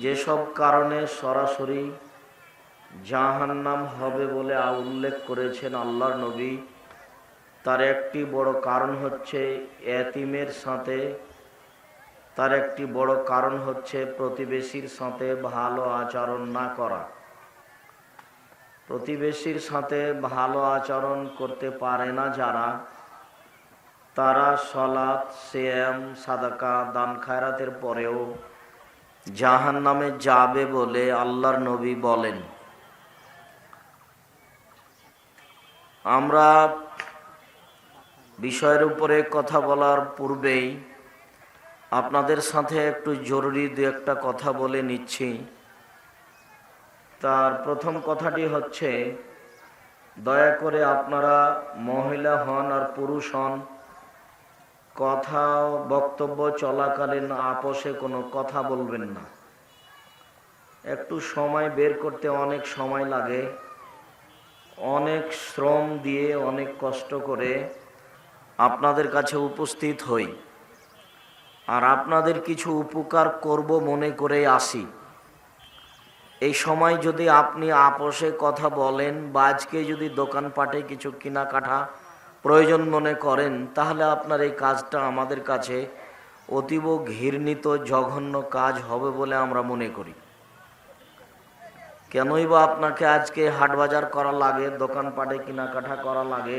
যেসব কারণে সরাসরি জাহান্নাম হবে বলে উল্লেখ করেছেন আল্লাহর নবী, তার একটি বড় কারণ হচ্ছে এতিমের সাথে, তার একটি বড় কারণ হচ্ছে প্রতিবেশীর সাথে ভালো আচরণ না করা। প্রতিবেশীর সাথে ভালো আচরণ করতে পারে না যারা, তারা সলাৎ, সিয়াম, সাদাকা দান খায়রাতের পরেও জাহান নামে যাবে বলে আল্লাহর নবী বলেন। আমরা বিষয়ের উপরে কথা বলার পূর্বেই আপনাদের সাথে একটু জরুরি দু একটা কথা বলে নিচ্ছি। তার প্রথম কথাটি হচ্ছে, দয়া করে আপনারা মহিলা হন আর পুরুষ হন কথা বক্তব্য চলাকালীন আপোষে কোনো কথা বলবেন না। একটু সময় বের করতে অনেক সময় লাগে। অনেক শ্রম দিয়ে, অনেক কষ্ট করে আপনাদের কাছে উপস্থিত হই। আর আপনাদের কিছু উপকার করব মনে করে আসি। এই সময় যদি আপনি আপোষে কথা বলেন, বা আজকে যদি দোকানপাটে কিছু কেনাকাটা প্রয়োজন মনে করেন, তাহলে আপনার এই কাজটা আমাদের কাছে অতীব ঘৃণিত, জঘন্য কাজ হবে বলে আমরা মনে করি। কেনই বা আপনাকে আজকে হাট বাজার করা লাগে, দোকানপাটে কেনাকাটা করা লাগে,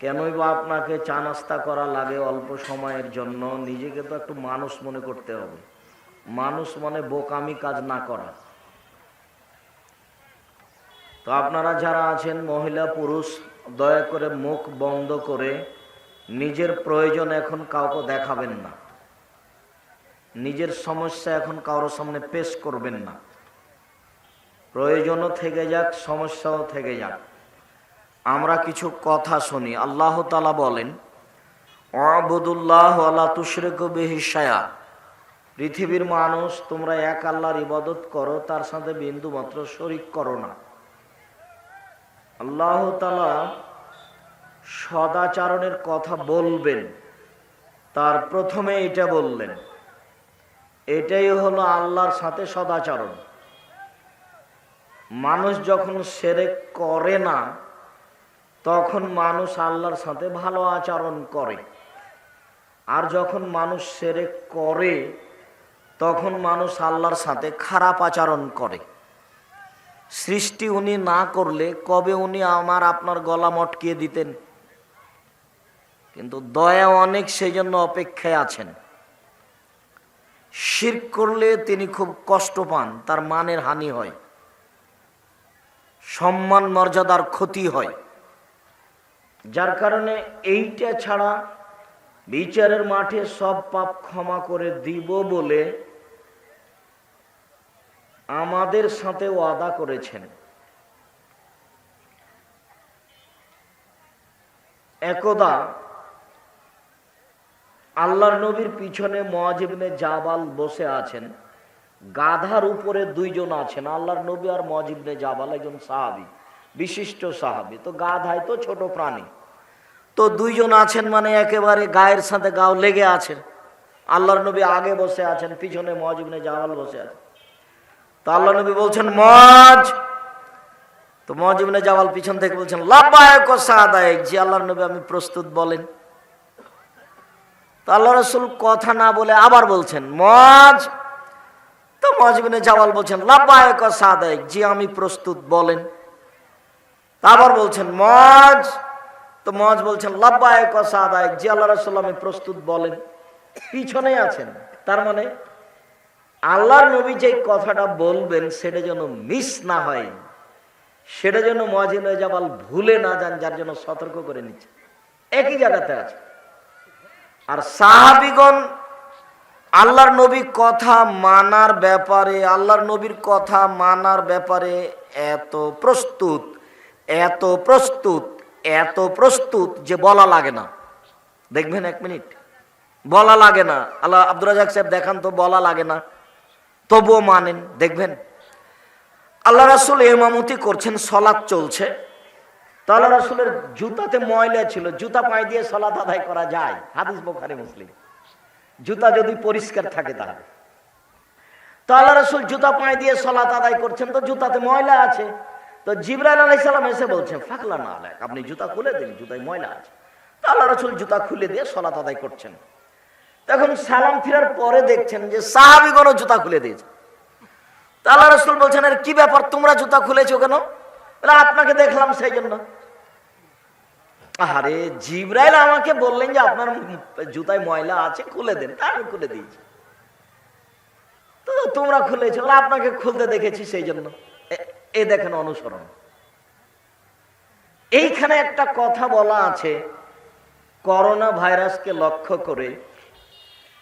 কেনই বা আপনাকে চা নাস্তা করা লাগে অল্প সময়ের জন্য, নিজেকে তো একটু মানুষ মনে করতে হবে। মানুষ মানে বোকামি কাজ না করা। তো আপনারা যারা আছেন, মহিলা, পুরুষ দয়া করে মুখ বন্ধ করে নিজের প্রয়োজন এখন কাউকে দেখাবেন না। নিজের সমস্যা এখন কারোর সামনে পেশ করবেন না। প্রয়োজনও থেকে যাক, সমস্যাও থেকে যাক। আমরা কিছু কথা শুনি। আল্লাহ তালা বলেন অবদুল্লাহ আল্লাহ তুশরেক বেহিসায়া পৃথিবীর মানুষ, তোমরা এক আল্লাহর ইবাদত করো, তার সাথে বিন্দু মাত্র শরিক করো না। আল্লাহ তালা সদাচারণের কথা বলবেন। তার প্রথমে এটা বললেন, এটাই হলো আল্লাহর সাথে সদাচরণ। মানুষ যখন সেরে করে না, তখন মানুষ আল্লাহর সাথে ভালো আচরণ করে। আর যখন মানুষ সেরেক করে, তখন মানুষ আল্লাহর সাথে খারাপ আচরণ করে। সৃষ্টি উনি না করলে কবে উনি আমার আপনার গলা মটকিয়ে দিতেন? কিন্তু দয়া অনেক সেই জন্য অপেক্ষায় আছেন। শির করলে তিনি খুব কষ্ট পান, তার মানের হানি হয়। সম্মান, মর্যাদার ক্ষতি হয়। যার কারণে এইটা ছাড়া বিচারের মাঠে সব পাপ ক্ষমা করে দিব বলে আমাদের সাথে ওয়াদা করেছেন। একদা আল্লাহর নবীর পিছনে মজিবনে জাবাল বসে আছেন। গাধার উপরে দুইজন আছেন, আল্লাহর নবী আর মজিবনে জাবাল, একজন সাহাবি, বিশিষ্ট সাহাবি। তো গাধায় তো ছোট প্রাণী। তো দুইজন আছেন মানে একেবারে গায়ের সাথে গাও লেগে আছেন। আল্লাহর নবী আগে বসে আছেন, পিছনে মজিবনে জাবাল বসে আছেন। তো আল্লাহ নবী বলছেন মজ তো মজিবনে জাবাল পিছন থেকে বলছেন ও সাদায়ক জি আল্লাহর নবী আমি প্রস্তুত বলেন। তো আল্লাহ রসুল কথা না বলে আবার বলছেন, মজ তো মজিবনে জাওয়াল বলছেন লাভবায়ক ও সাদায়ক জি, আমি প্রস্তুত বলেন। আবার বলছেন, মজ তো মজ বলছেন লাভবায়ক ও সাদায়ক জি, আল্লাহ রসুল, আমি প্রস্তুত বলেন। পিছনে আছেন, তার মানে আল্লাহর নবী যে কথাটা বলবেন সেটা যেন মিস না হয়, সেটা যেন মজিন জাবাল ভুলে না যান, যার জন্য সতর্ক করে নিচ্ছে। একই জায়গাতে আছে। আর সাহাবিগণ আল্লাহর নবী কথা মানার ব্যাপারে, আল্লাহর নবীর কথা মানার ব্যাপারে এত প্রস্তুত এত প্রস্তুত এত প্রস্তুত যে বলা লাগে না। দেখবেন এক মিনিট। বলা লাগে না। আল্লাহ আব্দুল রাজাক সাহেব দেখান তো, বলা লাগে না। তবুও মানেন। দেখবেন, আল্লাহ রাসুল এমামতি করছেন, সলাৎ চলছে। তো আল্লাহ রাসুলের জুতাতে ময়লা ছিল, জুতা পায়ে দিয়ে সলাৎ আদায় করা যায়, হাদিস বোখারি, মুসলিম। জুতা যদি পরিষ্কার থাকে তাহলে। তো আল্লাহ রসুল জুতা পায়ে দিয়ে সলাত আদায় করছেন, তো জুতাতে ময়লা আছে। তো জিব্রাইল আলাই সালাম এসে বলছেন, ফাঁকলা না আলাক আপনি জুতা খুলে দিন, জুতায় ময়লা আছে। তো আল্লাহ রসুল জুতা খুলে দিয়ে সলাত আদায় করছেন। তখন সালাম ফিরার পরে দেখছেন যে সাহাবিগণও জুতা খুলে দিয়েছে। তা আল্লাহ রসুল বলছেন, আর কি ব্যাপার, তোমরা জুতা খুলেছো কেন? আপনাকে দেখলাম সেই জন্য আরে জিব্রাইল আমাকে বললেন যে আপনার জুতায় ময়লা আছে, খুলে দেন। তা আমি খুলে দিয়েছি। তোমরা খুলেছো আপনাকে খুলতে দেখেছি সেই জন্য এ দেখেন অনুসরণ। এইখানে একটা কথা বলা আছে করোনা ভাইরাসকে লক্ষ্য করে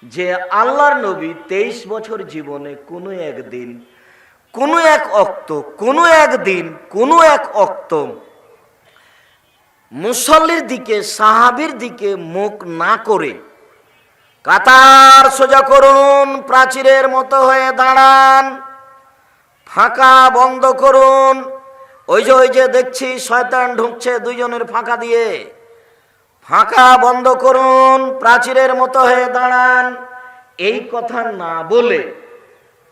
যে আল্লাহর নবী তেইশ বছর জীবনে কোনো একদিন কোনো এক অক্ত, কোনো এক দিন, কোনো এক অক্ত মুসল্লির দিকে, সাহাবির দিকে মুখ না করে কাতার সোজা করুন, প্রাচীরের মতো হয়ে দাঁড়ান। ফাঁকা বন্ধ করুন। ওই যে ওই যে দেখছি শয়তান ঢুকছে দুইজনের ফাঁকা দিয়ে। ফাঁকা বন্ধ করুন, প্রাচীরের মতো হয়ে দাঁড়ান। এই কথা না বলে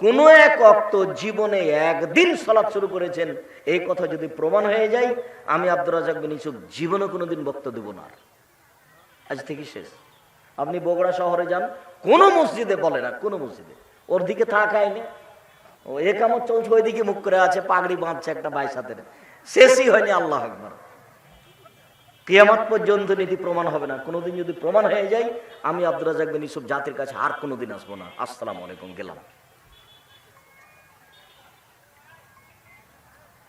কোনো এক অক্ত জীবনে একদিন সলাৎ শুরু করেছেন, এই কথা যদি প্রমাণ হয়ে যায়, আমি আব্দুর রাজাক বিন ইসুফ জীবনে কোনোদিন বক্তব্য দেব না আজ থেকে শেষ। আপনি বগুড়া শহরে যান, কোনো মসজিদে বলে না, কোনো মসজিদে। ওর দিকে তাকায় না ও একামত চলছে, ওইদিকে মুখ করে আছে, পাগড়ি বাঁধছে একটা বাইশ হাতের শেষই হয়নি, আল্লাহ আকবর। কিয়ামত পর্যন্ত নীতি প্রমাণ হবে না। কোনোদিন যদি প্রমাণ হয়ে যায়, আমি আব্দুর রাজাক বিন ইসুফ জাতির কাছে আর কোনোদিন আসব না। আসসালামু আলাইকুম, গেলাম।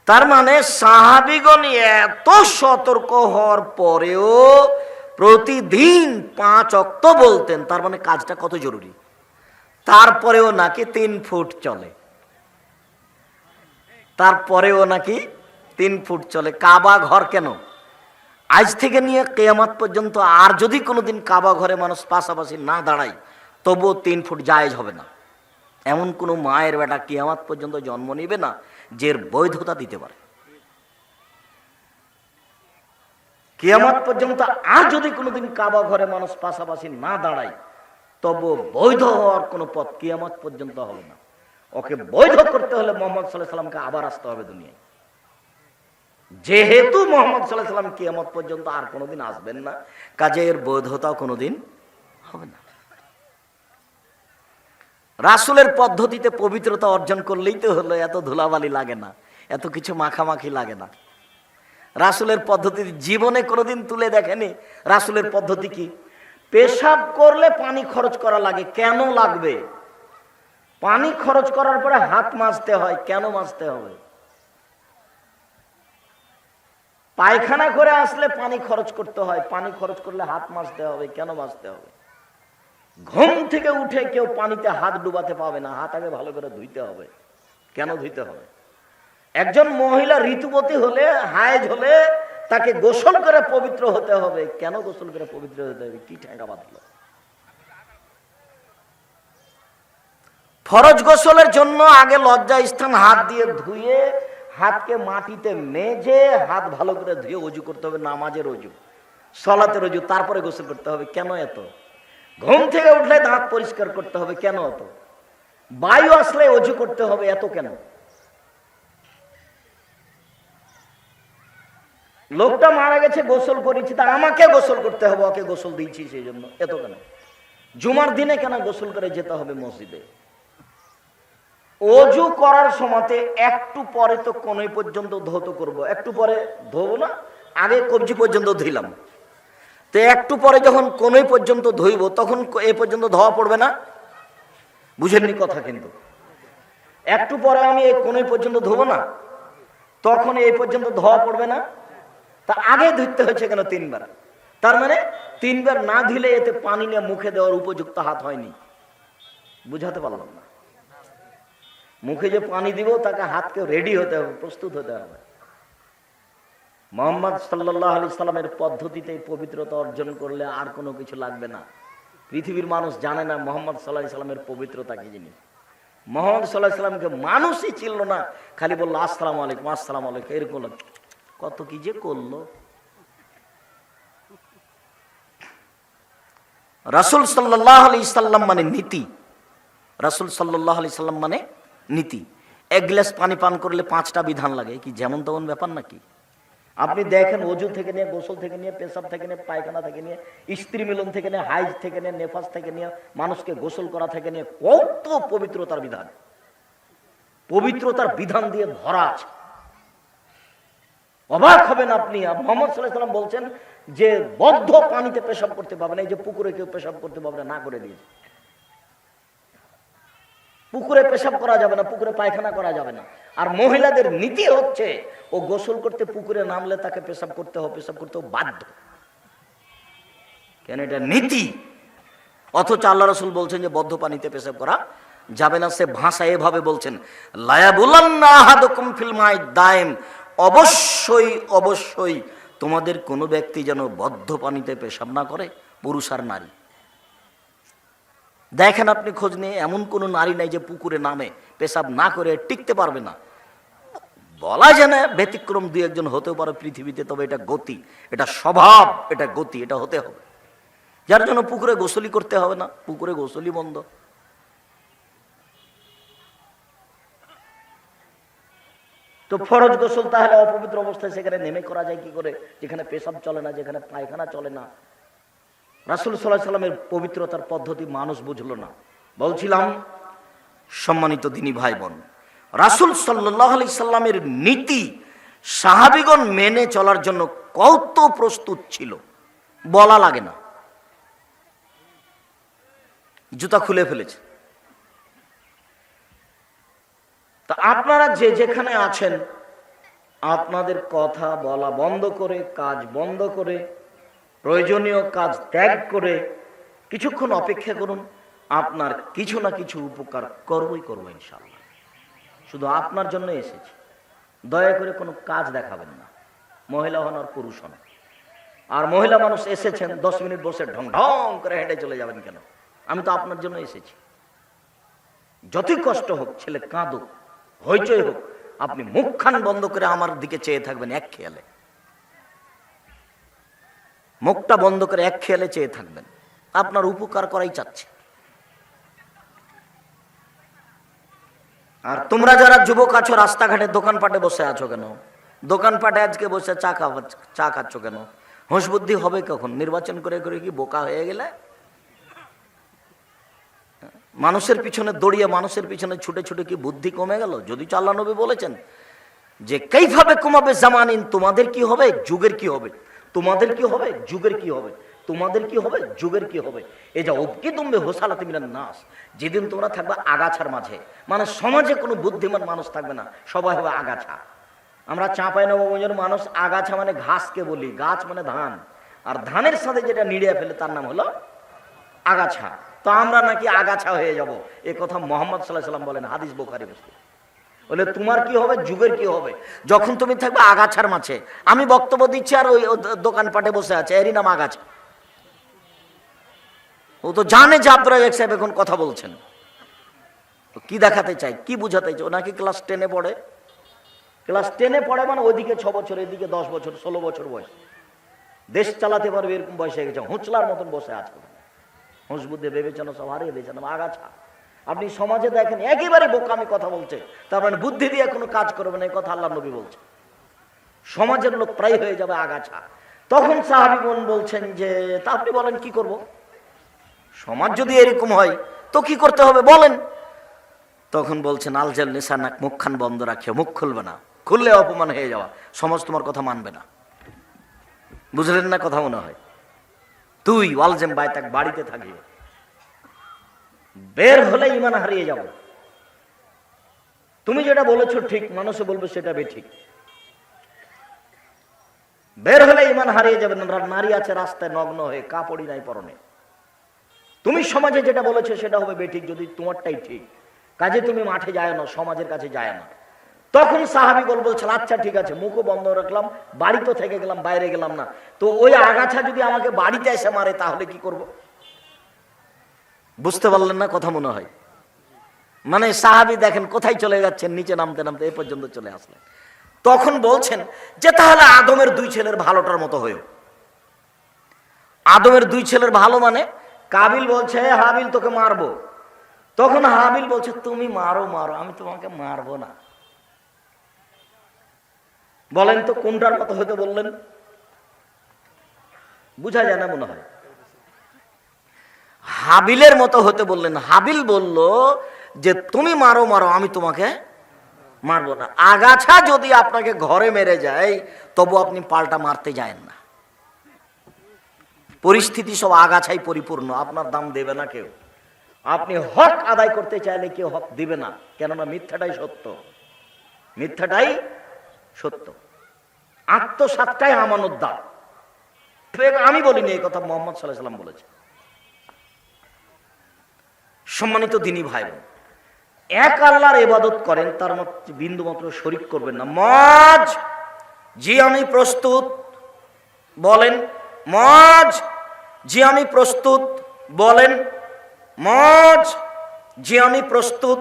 তার মানে সাহাবিগণ এত সতর্ক হওয়ার পরেও প্রতিদিন পাঁচ অক্ত বলতেন, তার মানে কাজটা কত জরুরি? তারপরেও নাকি তিন ফুট চলে। তারপরেও নাকি তিন ফুট চলে। কাবা ঘর কেন? আজ থেকে নিয়ে কেয়ামাত পর্যন্ত আর যদি কোনোদিন কাবা ঘরে মানুষ পাশাপাশি না দাঁড়ায়, তবুও তিন ফুট জায়েজ হবে না। এমন কোনো মায়ের বেটা কেয়ামাত পর্যন্ত জন্ম নিবে না। যে বৈধতা দিতে পারে। কেয়ামাত পর্যন্ত আর যদি কোনোদিন কাবা ঘরে মানুষ পাশাপাশি না দাঁড়ায় তবু বৈধ হওয়ার কোনো পথ কিয়ামত পর্যন্ত হবে না। ওকে বৈধ করতে হলে মোহাম্মদ সাল্লাহ সাল্লামকে আবার আসতে হবে দুনিয়ায়। যেহেতু মোহাম্মদ সাল্লাহ সাল্লাম কিয়ামত পর্যন্ত আর কোনোদিন আসবেন না, কাজে এর বৈধতাও কোনোদিন হবে না। রাসুলের পদ্ধতিতে পবিত্রতা অর্জন করলেই তো হলো, এত ধুলাবালি লাগে না, এত কিছু মাখামাখি লাগে না। রাসুলের পদ্ধতি জীবনে কোনোদিন তুলে দেখেনি? রাসুলের পদ্ধতি কি? পেশাব করলে পানি খরচ করা লাগে, কেন লাগবে? পানি খরচ করার পরে হাত মাজতে হয়, কেন মাজতে হবে? পায়খানা করে আসলে পানি খরচ করতে হয়, পানি খরচ করলে হাত মাজতে হবে, কেন মাজতে হবে? ঘুম থেকে উঠে কেউ পানিতে হাত ডুবাতে পাবে না, হাত আগে ভালো করে ধুইতে হবে। কেন ধুইতে হবে? একজন মহিলা ঋতুবতী হলে, হায়েজ হলে তাকে গোসল করে পবিত্র হতে হবে। কেন গোসল করে পবিত্র হতে হবে? কি ঠেঙ্গা বাঁধলো? ফরজ গোসলের জন্য আগে লজ্জা স্থান হাত দিয়ে ধুয়ে, হাতকে মাটিতে মেজে, হাত ভালো করে ধুয়ে অজু করতে হবে, নামাজের অজু, সলাতের অজু, তারপরে গোসল করতে হবে। কেন এত? ঘুম থেকে উঠলে দাঁত পরিষ্কার করতে হবে, কেন এত বায়ু আসলে অজু করতে হবে এত কেন? লোকটা মারা গেছে, গোসল করেছি, তা আমাকে গোসল করতে হবে, ওকে গোসল দিয়েছি সেই জন্য, এত কেন? জুমার দিনে কেন গোসল করে যেতে হবে মসজিদে? অজু করার সময়তে একটু পরে তো কোনই পর্যন্ত ধৌত করব, একটু পরে ধোবো না, আগে কবজি পর্যন্ত ধুইলাম। তো একটু পরে যখন কোনই পর্যন্ত ধুইব, তখন এ পর্যন্ত ধোয়া পড়বে না? বুঝেননি কথা কিন্তু। একটু পরে আমি এই কোনই পর্যন্ত ধোবো না, তখন এই পর্যন্ত ধোয়া পড়বে না? তা আগে ধুতে হয়েছে কেন তিনবার? তার মানে তিনবার না ধুলে এতে পানি নিয়ে মুখে দেওয়ার উপযুক্ত হাত হয়নি। বুঝাতে পারলাম না। মুখে যে পানি দিব, তাকে হাতকে রেডি হতে হবে, প্রস্তুত হতে হবে। মোহাম্মদ সাল্লাহ আলি সাল্লামের পদ্ধতিতে পবিত্রতা অর্জন করলে আর কোনো কিছু লাগবে না। পৃথিবীর মানুষ জানে না মোহাম্মদ সাল্লাহ সাল্লামের পবিত্রতা কি জিনিস। মোহাম্মদ সাল্লাহ সাল্লামকে মানুষই ছিল না, খালি বলল, আসসালাম আলাইকুম আসসালাম আলাইকুম। এরকম কত কি যে করল। রাসুল সাল্লাহ আলি সাল্লাম মানে নীতি। রাসুল সাল্লাহ আলি সাল্লাম মানে নীতি। এক গ্লাস পানি পান করলে পাঁচটা বিধান লাগে। কি যেমন তেমন ব্যাপার নাকি? আপনি দেখেন অজু থেকে নিয়ে গোসল থেকে নিয়ে পেশাব থেকে নিয়ে পায়খানা থেকে নিয়ে স্ত্রী মিলন থেকে নিয়ে হাইজ থেকে নিয়ে নেফাস থেকে নিয়ে মানুষকে গোসল করা থেকে নিয়ে কত পবিত্রতার বিধান। পবিত্রতার বিধান দিয়ে ভরা আছে। অবাক হবেন আপনি মোহাম্মদ সাল্লাম বলছেন যে বদ্ধ পানিতে পেশাব করতে পারবেন এই যে পুকুরে কেউ পেশাব করতে পারবে না, না করে দিয়েছে। পুকুরে পেশাব করা যাবে না, পুকুরে পায়খানা করা যাবে না। আর মহিলাদের নীতি হচ্ছে, ও গোসল করতে পুকুরে নামলে তাকে পেশাব করতে হবে, পেশাব করতে বাধ্য। কেন এটা নীতি? অথচ আল্লাহ রসুল বলছেন যে, বদ্ধ পানিতে পেশাব করা যাবে না। সে ভাষা এভাবে বলছেন অবশ্যই অবশ্যই তোমাদের কোনো ব্যক্তি যেন বদ্ধ পানিতে পেশাব না করে, পুরুষ আর নারী। দেখেন আপনি খোঁজ নিয়ে, এমন কোনো নারী নাই যে পুকুরে নামে, পেশাব না করে টিকতে পারবে না। বলা যায় না, ব্যতিক্রম দুই একজন হতেও পারে পৃথিবীতে, তবে এটা গতি, এটা স্বভাব, এটা গতি, এটা হতে হবে। যার জন্য পুকুরে গোসলি করতে হবে না, পুকুরে গোসলি বন্ধ। তো ফরজ গোসল তাহলে অপবিত্র অবস্থায় সেখানে নেমে করা যায় কি করে? যেখানে পেশাব চলে না, যেখানে পায়খানা চলে না রাসুল সাল্লাহ সাল্লামের পবিত্রতার পদ্ধতি মানুষ বুঝলো না। বলছিলাম, সম্মানিত দিনী ভাই বোন রাসুল সাল্লাহ আলি সাল্লামের নীতি সাহাবিগণ মেনে চলার জন্য কত প্রস্তুত ছিল, বলা লাগে না। জুতা খুলে ফেলেছে। তা আপনারা যে যেখানে আছেন, আপনাদের কথা বলা বন্ধ করে, কাজ বন্ধ করে প্রয়োজনীয় কাজ ত্যাগ করে কিছুক্ষণ অপেক্ষা করুন, আপনার কিছু না কিছু উপকার করবই করব ইনশাল্লাহ শুধু আপনার জন্য এসেছি। দয়া করে কোনো কাজ দেখাবেন না। মহিলা হন আর পুরুষ হন। আর মহিলা মানুষ এসেছেন, দশ মিনিট বসে ঢং ঢং করে হেঁটে চলে যাবেন কেন? আমি তো আপনার জন্য এসেছি। যতই কষ্ট হোক, ছেলে কাঁদুক, হইচই হোক, আপনি মুখখান বন্ধ করে আমার দিকে চেয়ে থাকবেন এক খেয়ালে। মুখটা বন্ধ করে এক খেয়ালে চেয়ে থাকবেন। আপনার উপকার করাই চাচ্ছে। আর তোমরা যারা যুবক আছো, রাস্তাঘাটে দোকানপাটে বসে আছো কেন? দোকানপাটে আজকে বসে চা খাওয়া চা খাচ্ছ কেন? হোঁশ বুদ্ধি হবে কখন? নির্বাচন করে করে কি বোকা হয়ে গেলে? মানুষের পিছনে দড়িয়ে, মানুষের পিছনে ছুটে ছুটে কি বুদ্ধি কমে গেল? যদি চাল্লা নবী বলেছেন যে কেইভাবে কমাবে জামানিন, তোমাদের কি হবে? যুগের কি হবে? তোমাদের কি হবে? যুগের কি হবে? তোমাদের কি হবে? যুগের কি হবে? এই যা অবকি তুমি হোসালাতে মিলান নাস, যেদিন তোমরা থাকবে আগাছার মাঝে। মানে সমাজে কোনো বুদ্ধিমান মানুষ থাকবে না, সবাই হবে আগাছা। আমরা চাঁপাই নবগঞ্জের মানুষ, আগাছা মানে ঘাসকে বলি, গাছ মানে ধান। আর ধানের সাথে যেটা নিড়িয়ে ফেলে, তার নাম হলো আগাছা। তো আমরা নাকি আগাছা হয়ে যাব। এ কথা মোহাম্মদ সাল্লাহ সাল্লাম বলেন, হাদিস বোখারি বস্তু বলে, তোমার কি হবে? যুগের কি হবে? যখন তুমি থাকবে আগাছার মাঝে আমি বক্তব্য দিচ্ছি আর ওই দোকানপাটে বসে আছে, এরই নাম আগাছা। ও তো জানে যে আব্দুল রাজাক সাহেব এখন কথা বলছেন। কি দেখাতে চাই? কি বুঝাতে চাই? ও নাকি ক্লাস টেনে পড়ে? ক্লাস টেনে পড়ে মানে ওইদিকে ছ বছর, এদিকে দশ বছর, ষোলো বছর বয়স। দেশ চালাতে পারবে এরকম বয়স হয়ে গেছে। হুঁচলার মতন বসে আছে। হুঁস বুদ্ধি বিবেচনা সব হারিয়ে দিয়েছেন। আগাছা। আপনি সমাজে দেখেন, একেবারে বোকামি কথা বলছে। তার মানে বুদ্ধি দিয়ে কোনো কাজ করবে না, এই কথা আল্লাহ নবী বলছে। সমাজের লোক প্রায় হয়ে যাবে আগাছা। তখন সাহাবি বোন বলছেন যে, তা আপনি বলেন, কি করব? সমাজ যদি এরকম হয়, তো কি করতে হবে বলেন। তখন বলছেন আলজাল নিসানাক মুখখান বন্ধ রাখিও, মুখ খুলবে না। খুললে অপমান হয়ে যাওয়া, সমাজ তোমার কথা মানবে না। বুঝলেন না কথা মনে হয়? তুই ওয়ালজেম বাইতাক বাড়িতে থাকি বের হলে ইমান হারিয়ে যাব। তুমি যেটা বলেছ ঠিক মানুষে বলবে সেটা বে ঠিক। বের হলে ইমান হারিয়ে যাবে, না নারী আছে রাস্তায় নগ্ন হয়ে, কাপড়ই নাই পরনে। তুমি সমাজে যেটা বলেছ সেটা হবে বেঠিক যদি তোমারটাই ঠিক। কাজে তুমি মাঠে যায় না, সমাজের কাছে যায় না। তখন সাহাবিগল বলছেন আচ্ছা ঠিক আছে, মুখও বন্ধ রাখলাম বাড়িতে থেকে গেলাম, বাইরে গেলাম না। তো ওই আগাছা যদি আমাকে বাড়িতে এসে মারে, তাহলে কি করব। বুঝতে পারলেন না, কথা মনে হয়। মানে সাহাবি দেখেন কোথায় চলে যাচ্ছেন, নিচে নামতে নামতে এই পর্যন্ত চলে আসলেন। তখন বলছেন যে, তাহলে আদমের দুই ছেলের ভালোটার মতো হয়েও। আদমের দুই ছেলের ভালো মানে কাবিল বলছে হাবিল, তোকে মারবো। তখন হাবিল বলছে, তুমি মারো মারো, আমি তোমাকে মারবো না। বলেন তো, কোনটার মতো হয়তো বললেন? বুঝা যায় না মনে হয়। হাবিলের মতো হতে বললেন। হাবিল বলল যে, তুমি মারো মারো, আমি তোমাকে মারবো না। আগাছা যদি আপনাকে ঘরে মেরে যায়, তবু আপনি পাল্টা মারতে যায়েন না। পরিস্থিতি সব আগাছাই পরিপূর্ণ। আপনার দাম দেবে না কেউ। আপনি হক আদায় করতে চাইলে কেউ হক দিবে না। কেননা মিথ্যাটাই সত্য। মিথ্যাটাই সত্য। আত্মসাতটাই আমানত দাম আমি বলিনি এই কথা মোহাম্মদ সাল্লাহ সাল্লাম বলেছে সম্মানিত দিনী ভাই এক আল্লাহর এবাদত করেন, তার মধ্যে বিন্দু মাত্র শরিক করবেন না। মজ, জি আমি প্রস্তুত, বলেন, মজ, জি আমি প্রস্তুত, বলেন, মজ, জি আমি প্রস্তুত,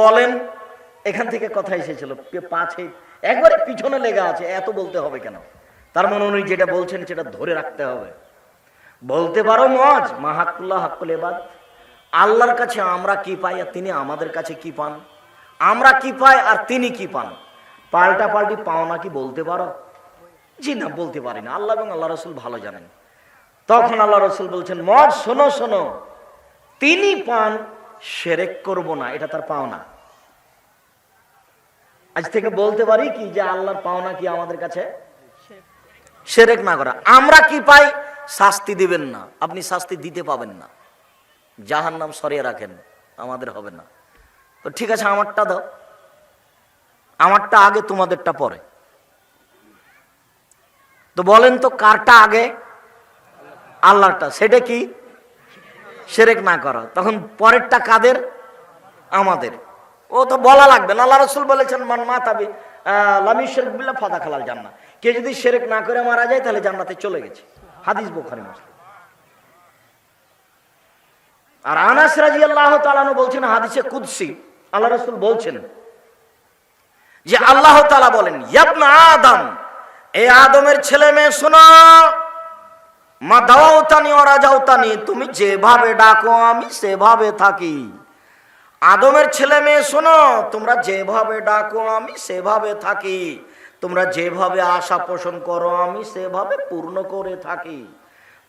বলেন। এখান থেকে কথা এসেছিল পাঁচে একবারে পিছনে লেগে আছে, এত বলতে হবে কেন? তার মানে উনি যেটা বলছেন, সেটা ধরে রাখতে হবে। বলতে পারো মজ, মাহাকুল্লাহ হাকুল এবাদ আল্লাহর কাছে আমরা কি পাই আর তিনি আমাদের কাছে কি পান? আমরা কি পাই আর তিনি কি পান? পাল্টা পাল্টি পাওনা কি বলতে পারো? জি না, বলতে পারি না। আল্লাহ এবং আল্লাহ রসুল ভালো জানেন। তখন আল্লাহ রসুল বলছেন মজ শোনো শোনো। তিনি পান, সেরেক করব না। এটা তার পাওনা। আজ থেকে বলতে পারি কি যে আল্লাহর পাওনা কি আমাদের কাছে? সেরেক না করা। আমরা কি পাই? শাস্তি দিবেন না। আপনি শাস্তি দিতে পাবেন না। জাহান নাম সরিয়ে রাখেন, আমাদের হবে না। তো ঠিক আছে, আমারটা দাও। আমারটা আগে, তোমাদেরটা পরে। তো বলেন তো, কারটা আগে? আল্লাহরটা। সেটা কি? সেরেক না করা। তখন পরেরটা কাদের? আমাদের। ও তো বলা লাগবে না। আল্লাহ রসুল বলেছেন, মান মা তাবি লামি শেরেক বিল্লা ফাদা খালাল জান্না কে যদি সেরেক না করে মারা যায়, তাহলে জান্নাতে চলে গেছে। হাদিস বোখারি, মুসলিম। আর আনাস রাজি আল্লাহ তালানো বলছেন হাদিসে কুদসি, আল্লাহ রসুল বলছেন যে আল্লাহ তালা বলেন, ইয়াবনা আদম, এ আদমের ছেলে মেয়ে শোনো, মা দাওয়াতানি ওরা যাওতানি তুমি যেভাবে ডাকো আমি সেভাবে থাকি। আদমের ছেলে মেয়ে শোনো, তোমরা যেভাবে ডাকো আমি সেভাবে থাকি। তোমরা যেভাবে আশা পোষণ করো আমি সেভাবে পূর্ণ করে থাকি।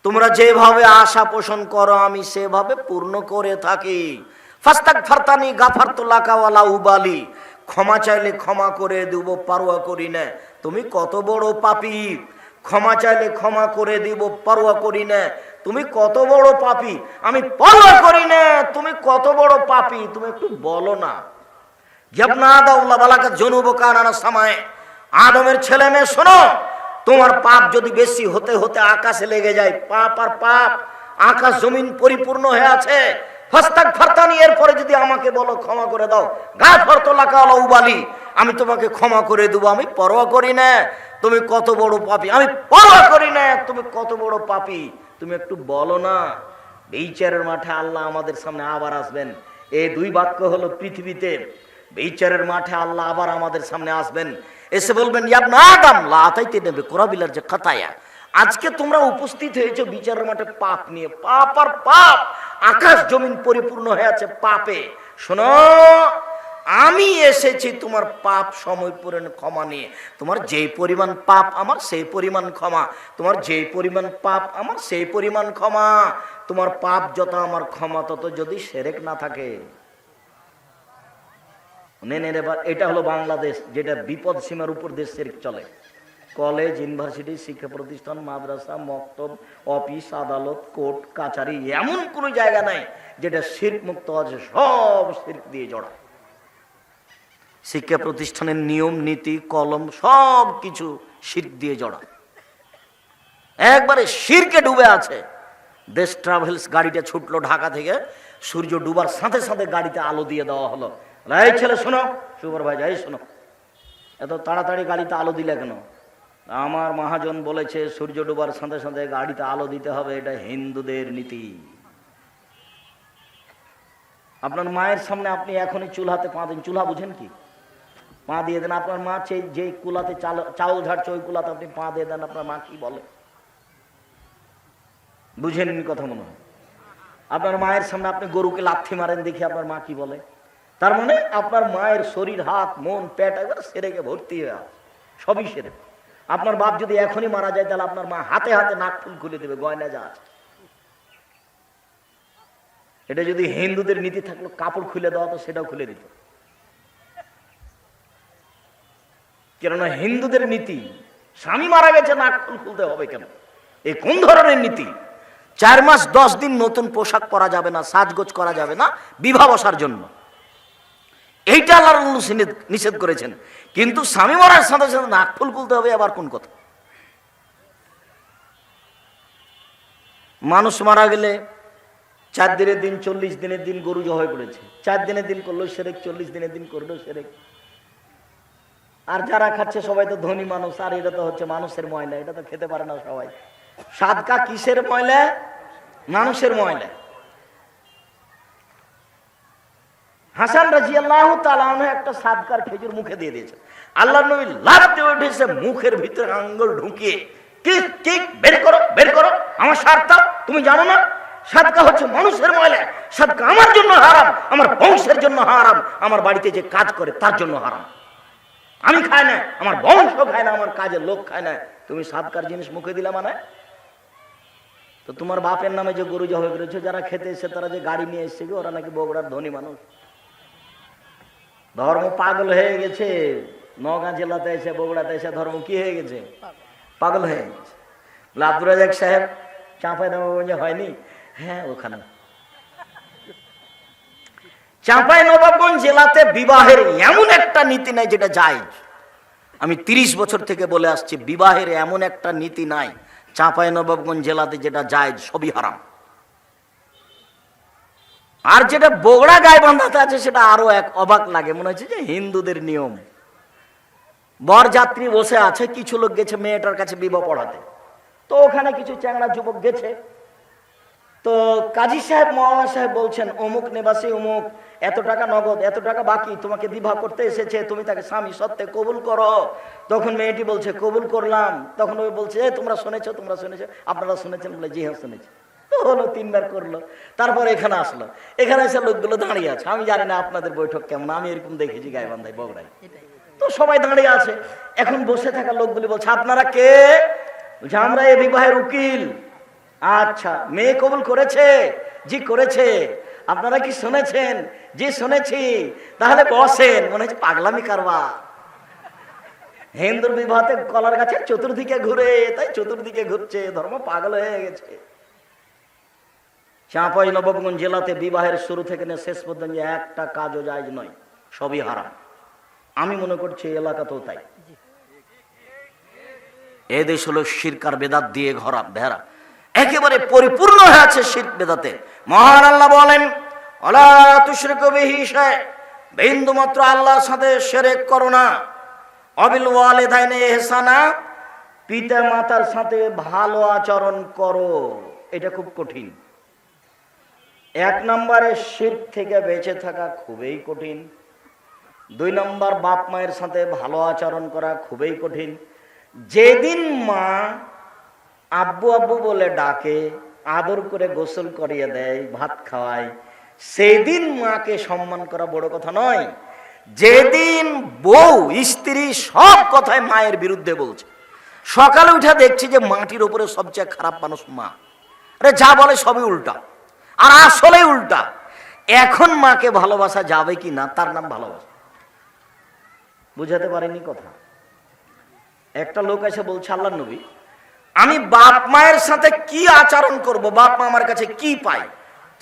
তোমরা যেভাবে আশা পোষণ করো, আমি সেভাবে পূর্ণ করে থাকি। ফাস্তাক ফারতানি গাফার তোলাকাওয়ালা উবালি। ক্ষমা চাইলে ক্ষমা করে দেব, পারোয়া করি না। তুমি কত বড় পাপি। ক্ষমা চাইলে ক্ষমা করে দিব, পারোয়া করি না। তুমি কত বড় পাপি। আমি পারোয়া করি না। তুমি কত বড় পাপি। তুমি একটু বলো না। সামায়। আদমের ছেলে মেয়ে, শোনো। তোমার পাপ যদি বেশি হতে হতে আকাশে লেগে যায়, পাপ আর পাপ, আকাশ জমিন পরিপূর্ণ হয়ে আছে। হস্তাক ফারতানি এরপরে যদি আমাকে বলো, ক্ষমা করে দাও। গা ফরতলাকা উবালি আমি তোমাকে ক্ষমা করে দেবো, আমি পরোয়া করি না। তুমি কত বড় পাপি, আমি পরোয়া করি না। তুমি কত বড় পাপি, তুমি একটু বলো না। বিচারের মাঠে আল্লাহ আমাদের সামনে আবার আসবেন। এই দুই বাক্য হলো পৃথিবীতে। বিচারের মাঠে আল্লাহ আবার আমাদের সামনে আসবেন। এসে বলবেন ইয়াবনা আদম লাতাইতে নেবে, কোরাবিলার যে খাতায়া। আজকে তোমরা উপস্থিত হয়েছে বিচারের মাঠে পাপ নিয়ে। পাপ আর পাপ, আকাশ জমিন পরিপূর্ণ হয়ে আছে পাপে। শোনো, আমি এসেছি তোমার পাপ সময় পূরণ ক্ষমা নিয়ে। তোমার যেই পরিমাণ পাপ আমার, সেই পরিমাণ ক্ষমা। তোমার যেই পরিমাণ পাপ আমার, সেই পরিমাণ ক্ষমা। তোমার পাপ যত আমার ক্ষমা, তত যদি সেরেক না থাকে। এটা হলো বাংলাদেশ, যেটা বিপদ সীমার উপর দেশ সেরেক চলে। কলেজ, ইউনিভার্সিটি, শিক্ষা প্রতিষ্ঠান, মাদ্রাসা, মক্তব, অফিস, আদালত, কোর্ট এমন কোনো জায়গা নাই যেটা শির্ক মুক্ত আছে, সব শির্ক দিয়ে জড়া। শিক্ষা প্রতিষ্ঠানের নিয়ম, নীতি, কলম, সব কিছু শির্ক দিয়ে জড়া। একবারে শিরকে ডুবে আছে। দেশ ট্রাভেলস গাড়িটা ছুটলো ঢাকা থেকে, সূর্য ডুবার সাথে সাথে গাড়িতে আলো দিয়ে দেওয়া হলো। এই ছেলে, শোনো। সুপার ভাই, এই শোনো। এত তাড়াতাড়ি গাড়িতে আলো দিলে কেন? আমার মহাজন বলেছে, সূর্য ডুবার সাথে সাথে গাড়িতে আলো দিতে হবে, এটা হিন্দুদের নীতি। আপনার মায়ের সামনে আপনি এখনই চুলহাতে পা দিন। চুলহা বুঝেন কি? পা দিয়ে দেন। আপনার মা যে যে কুলাতে চাল, চাউল ঝাড়ছে, ওই কুলাতে আপনি পা দিয়ে দেন। আপনার মা কি বলে? বুঝেন কথা মনে হয়? আপনার মায়ের সামনে আপনি গরুকে লাথি মারেন, দেখি আপনার মা কি বলে? তার মানে আপনার মায়ের শরীর, হাত, মন, পেট একবার সেরেকে ভর্তি হয়ে সবই সেরে। আপনার বাপ যদি এখনই মারা যায়, তাহলে আপনার মা হাতে হাতে নাক ফুল খুলে দেবে, গয়না যা এটা যদি হিন্দুদের নীতি থাকল, কাপড় খুলে দেওয়া তো সেটাও খুলে দিত। কেননা হিন্দুদের নীতি, স্বামী মারা গেছে, নাক ফুল খুলতে হবে কেন? এই কোন ধরনের নীতি? চার মাস দশ দিন নতুন পোশাক পরা যাবে না, সাজগোজ করা যাবে না, বিবাহ বসার জন্য। এইটা আল্লাহ রসুল নিষেধ- করেছেন। কিন্তু স্বামী মরার সাথে সাথে নাক ফুল খুলতে হবে, আবার কোন কথা? মানুষ মারা গেলে চার দিনের দিন, চল্লিশ দিনের দিন গরু জবাই করেছে। চার দিনের দিন করল সেরেক, চল্লিশ দিনের দিন করল সেরেক। আর যারা খাচ্ছে সবাই তো ধনী মানুষ, আর এটা তো হচ্ছে মানুষের ময়লা, এটা তো খেতে পারে না সবাই। সাদকা কিসের ময়লা? মানুষের ময়লা। হাসান রাজি আল্লাহ একটা সাদকার খেজুর মুখে দিয়ে দিয়েছে। আল্লাহ নবী লাভ দিয়ে মুখের ভিতরে আঙ্গুল ঢুকিয়ে। কিক কিক, বের করো বের করো, আমার সারটা তুমি জানো না? সাদকা হচ্ছে মানুষের সাদকা আমার জন্য হারাম, আমার বংশের জন্য হারাম, আমার বাড়িতে যে কাজ করে তার জন্য হারাম। আমি খাই না, আমার বংশ খায় না, আমার কাজের লোক খায় না। তুমি সাদকার জিনিস মুখে দিলা মানে? তো তোমার বাপের নামে যে গরু জবাই করেছ, যারা খেতে এসে তারা যে গাড়ি নিয়ে এসছে ওরা নাকি বগুড়ার ধনী মানুষ। ধর্ম পাগল হয়ে গেছে। নগাঁ জেলাতে এসে, বগুড়াতে এসে ধর্ম কি হয়ে গেছে? পাগল হয়ে গেছে। আব্দুর রাজাক সাহেব, চাঁপাই নবাবগঞ্জে হয়নি? হ্যাঁ ওখানে। চাঁপাই নবাবগঞ্জ জেলাতে বিবাহের এমন একটা নীতি নাই যেটা যায়। আমি তিরিশ বছর থেকে বলে আসছি, বিবাহের এমন একটা নীতি নাই। চাঁপাই নবাবগঞ্জ জেলাতে যেটা যায়, সবই হারাম। আর যেটা বগড়া গায়ে বান্ধাতে আছে, সেটা আরও এক অবাক লাগে। মনে হচ্ছে যে হিন্দুদের নিয়ম। বরযাত্রী বসে আছে, কিছু লোক গেছে মেয়েটার কাছে বিবাহ পড়াতে। তো ওখানে কিছু চ্যাংড়া যুবক গেছে। তো কাজী সাহেব, মৌলানা সাহেব বলছেন, অমুক নিবাসী, অমুক, এত টাকা নগদ, এত টাকা বাকি, তোমাকে বিবাহ করতে এসেছে, তুমি তাকে স্বামী সত্ত্বে কবুল করো। তখন মেয়েটি বলছে, কবুল করলাম। তখন ওই বলছে তোমরা শুনেছো তোমরা শুনেছো, আপনারা শুনেছেন বলে জি হ্যাঁ শুনেছি। হলো, তিনবার করল, তারপর এখানে আসলো। এখানে এসে লোকগুলো দাঁড়িয়ে আছে। আমি জানি না আপনাদের বৈঠক কেমন, আমি এরকম দেখেছি গাইবান্ধায় বগুড়ায়। তো সবাই দাঁড়িয়ে আছে। এখন বসে থাকা লোকগুলি বলছে, আপনারা কে? বলছে, আমরা এ বিবাহের উকিল। আচ্ছা মেয়ে কবুল করেছে? জি, করেছে। আপনারা কি শুনেছেন? জি, শুনেছি। তাহলে বসেন। মনে হচ্ছে পাগলামি কারবার। হিন্দুর বিবাহতে কলার গাছের চতুর্দিকে ঘুরে, তাই চতুর্দিকে ঘুরছে, ধর্ম পাগল হয়ে গেছে। চাঁপাই নবাবগঞ্জ জেলাতে বিবাহের শুরু থেকে শেষ পর্যন্ত একটা কাজও জায়জ নয়, সবই হারাম। আমি মনে করছি এলাকাতেও তাই। এ দেশ হলো শিরকার বেদাত দিয়ে ঘরা ভেড়া একেবারে পরিপূর্ণ হয়ে আছে শির বেদাতে। মহান আল্লাহ বলেন অলা বিন্দু মাত্র আল্লাহর সাথে শিরক করো না। অবিল ওয়ালিদাইনে ইহসানা পিতা মাতার সাথে ভালো আচরণ করো। এটা খুব কঠিন। এক নম্বরে শীত থেকে বেঁচে থাকা খুবই কঠিন। দুই নম্বর বাপ মায়ের সাথে ভালো আচরণ করা খুবই কঠিন। যেদিন মা আব্বু আব্বু বলে ডাকে, আদর করে গোসল করিয়ে দেয়, ভাত খাওয়ায়, সেদিন মাকে সম্মান করা বড় কথা নয়। যেদিন বউ, স্ত্রী সব কথায় মায়ের বিরুদ্ধে বলছে। সকালে উঠে দেখছি যে মাটির উপরে সবচেয়ে খারাপ মানুষ মা। আরে যা বলে সবই উল্টা। আর আসলেই উল্টা। এখন মাকে ভালোবাসা যাবে কি না, তার নাম ভালোবাসা। বুঝাতে পারিনি কথা। একটা লোক এসে বলছে আল্লাহ নবী, আমি বাপ মায়ের সাথে কি আচরণ করব, বাপ মা আমার কাছে কি পাই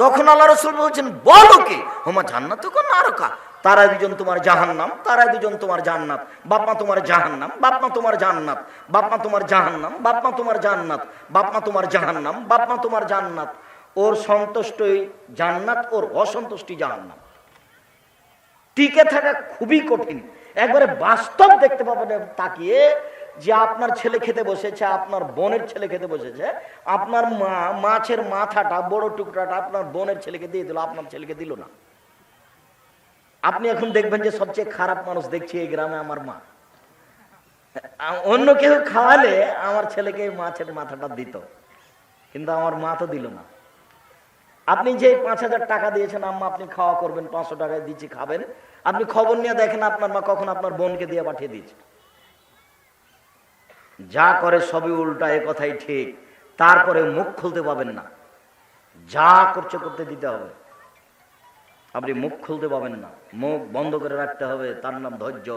তখন আল্লাহ রসুল বলছেন, বলো কি? হোমা জান্নাত কোন আরকা তারা দুজন তোমার জাহান্নাম, তারা দুজন তোমার জান্নাত। বাপমা তোমার জাহান্নাম বাপমা তোমার জান্নাত। বাপমা তোমার জাহান্নাম বাপমা তোমার জান্নাত। বাপমা তোমার জাহান্নাম বাপমা তোমার জান্নাত। ওর সন্তুষ্টই জান্নাত, ওর অসন্তুষ্টি জাহান্নাম। টিকে থাকা খুবই কঠিন। একবারে বাস্তব দেখতে পাবেন তাকিয়ে যে আপনার ছেলে খেতে বসেছে, আপনার বোনের ছেলে খেতে বসেছে, আপনার মা, মাছের মাথাটা, বড় টুকরাটা আপনার বোনের ছেলেকে দিয়ে দিল, আপনার ছেলেকে দিল না। আপনি এখন দেখবেন যে সবচেয়ে খারাপ মানুষ দেখছি এই গ্রামে আমার মা। অন্য কেউ খাওয়ালে আমার ছেলেকে মাছের মাথাটা দিত, কিন্তু আমার মা তো দিল না। আপনি যে পাঁচ হাজার টাকা দিয়েছেন, আম্মা আপনি খাওয়া করবেন, পাঁচশো টাকায় দিচ্ছি, খাবেন। আপনি খবর নিয়ে দেখেন, আপনার মা কখন আপনার বোনকে দিয়ে পাঠিয়ে দিয়েছে। যা করে সবই উল্টা, এ কথাই ঠিক। তারপরে মুখ খুলতে পাবেন না। যা করছে, করতে দিতে হবে। আপনি মুখ খুলতে পাবেন না। মুখ বন্ধ করে রাখতে হবে। তার নাম ধৈর্য।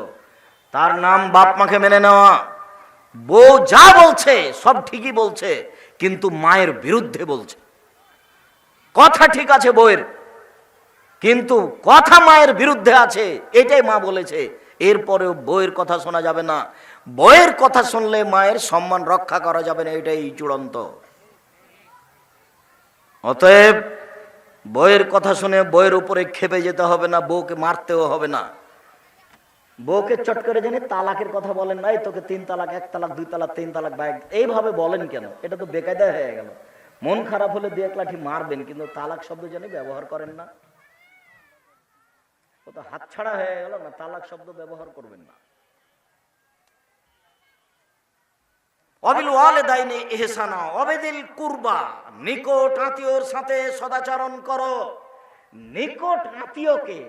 তার নাম বাপ মাকে মেনে নেওয়া। বউ যা বলছে, সব ঠিকই বলছে, কিন্তু মায়ের বিরুদ্ধে বলছে। কথা ঠিক আছে বউয়ের। কিন্তু কথা মায়ের বিরুদ্ধে আছে, এটাই মা বলেছে। এরপরেও বইয়ের কথা শোনা যাবে না। বইয়ের কথা শুনলে মায়ের সম্মান রক্ষা করা যাবে না, এটাই চূড়ান্ত। অতএব বইয়ের কথা শুনে বইয়ের উপরে খেপে যেতে হবে না, বউকে মারতেও হবে না। বউকে চট করে জানি তালাকের কথা বলেন নাই তোকে তিন তালাক, এক তালাক, দুই তালাক, তিন তালাক, বা এক- এইভাবে বলেন কেন? এটা তো বেকায়দা হয়ে গেল। মন খারাপ হলে দু এক লাঠি মারবেন, কিন্তু তালাক শব্দ জানি ব্যবহার করেন না। ও তো হাতছাড়া হয়ে গেল না, তালাক শব্দ ব্যবহার করবেন না। নিকট আত্মীয়র সাথে সদাচরণ নিকট আত্মীয়কে,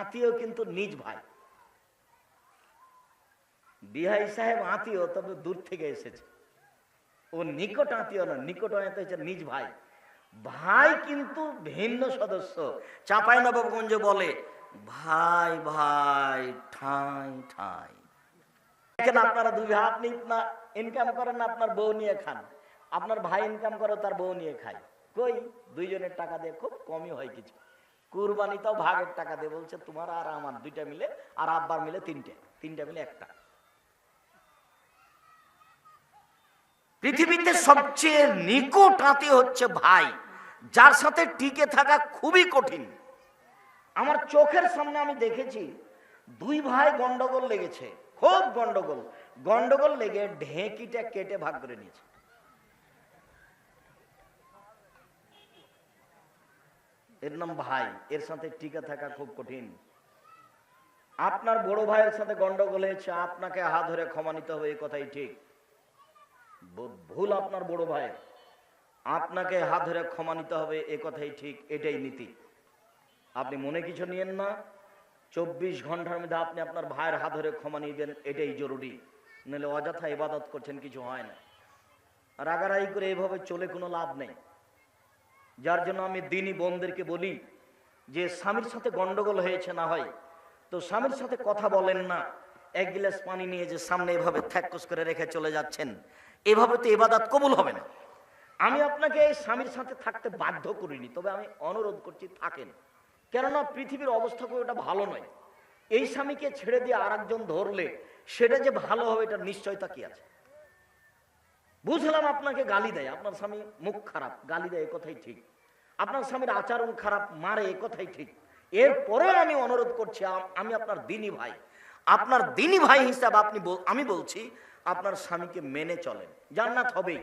আত্মীয় কিন্তু নিজ বিহাই সাহেব আত্মীয়, তবে দূর থেকে এসেছে। ও নিকট আত্মীয় না নিকট আত্মীয় হচ্ছে নিজ ভাই। ভাই কিন্তু ভিন্ন সদস্য। চাপাই নবাবগঞ্জ বলে, ভাই ভাই, ঠাই ঠাই। আপনারা দুই ভাই না ইনকাম করেন না, আপনার বউ নিয়ে খান। আপনার ভাই ইনকাম করে, তার বউ নিয়ে খায়। কই? দুইজনের টাকা দিয়ে খুব কমই হয় কিছু। কুরবানিতেও ভাগের টাকা দিয়ে বলছে, তোমার আর আমার দুইটা মিলে, আর আব্বার মিলে তিনটে। তিনটা মিলে একটা। পৃথিবীতে সবচেয়ে নিকট আত্মীয় হচ্ছে ভাই, যার সাথে টিকে থাকা খুবই কঠিন। আমার চোখের সামনে আমি দেখেছি, দুই ভাই গন্ডগোল লেগেছে, খুব গন্ডগোল। গন্ডগোল লেগে ঢেঁকিটা কেটে ভাগ করে নিয়েছে। এর নাম ভাই, এর সাথে টিকে থাকা খুব কঠিন। আপনার বড় ভাইয়ের সাথে গন্ডগোল হয়েছে, আপনাকে হাত ধরে ক্ষমা নিতে হবে এই কথাই ঠিক। ভুল আপনার বড় ভাইয়ের আপনাকে হাত ধরে ক্ষমা নিতে হবে, এ কথাই ঠিক, এটাই নীতি। আপনি মনে কিছু নিয়েন না। চব্বিশ ঘণ্টার মধ্যে আপনি আপনার ভাইয়ের হাত ধরে ক্ষমা নিবেন এটাই জরুরি। নাহলে অযথা ইবাদত করছেন, কিছু হয় না। রাগারাগি করে এভাবে চলে কোনো লাভ নেই। যার জন্য আমি দিনই বোনদেরকে বলি যে, স্বামীর সাথে গন্ডগোল হয়েছে না হয়, তো স্বামীর সাথে কথা বলেন না। এক গিলাস পানি নিয়ে যে সামনে এভাবে থ্যাকস করে রেখে চলে যাচ্ছেন। এভাবে তো ইবাদত কবুল হবে না। আমি আপনাকে এই স্বামীর সাথে থাকতে বাধ্য করিনি, তবে আমি অনুরোধ করছি থাকেন। কেননা পৃথিবীর অবস্থা খুব এটা ভালো নয়। এই স্বামীকে ছেড়ে দিয়ে আর ধরলে সেটা যে ভালো হবে এটা নিশ্চয়তা কি আছে? বুঝলাম আপনাকে গালি দেয়, আপনার স্বামী মুখ খারাপ, গালি দেয় কথাই ঠিক। আপনার স্বামীর আচরণ খারাপ, মারে কথাই ঠিক। এরপরেও আমি অনুরোধ করছি আমি আপনার দিনী ভাই। আপনার দিনী ভাই হিসাবে আপনি আমি বলছি আপনার স্বামীকে মেনে চলেন। জান্নাত হবেই।